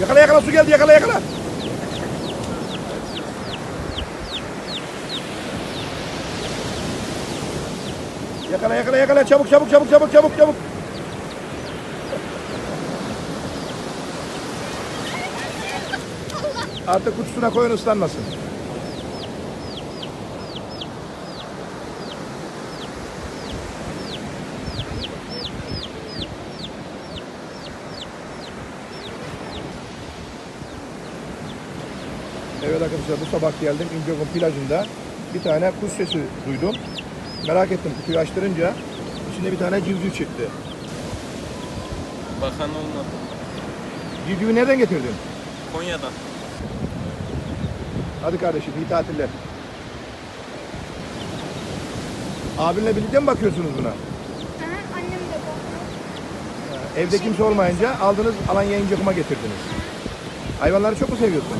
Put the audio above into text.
Yakala yakala su geldi yakala yakala. Yakala yakala yakala çabuk çabuk çabuk çabuk çabuk çabuk. Artık kutusuna koyun ıslanmasın. Evet arkadaşlar bu sabah geldim İncekum plajında bir tane kuş sesi duydum. Merak ettim kutuyu açtırınca içinde bir tane civciv çıktı. Bakan olmadı. Civcivi nereden getirdin? Konya'dan. Hadi kardeşim iyi tatiller. Abinle birlikte mi bakıyorsunuz buna? Aha, annem de bakıyor. Evde kimse olmayınca aldınız Alanya İncekum'a getirdiniz. Hayvanları çok mu seviyorsun?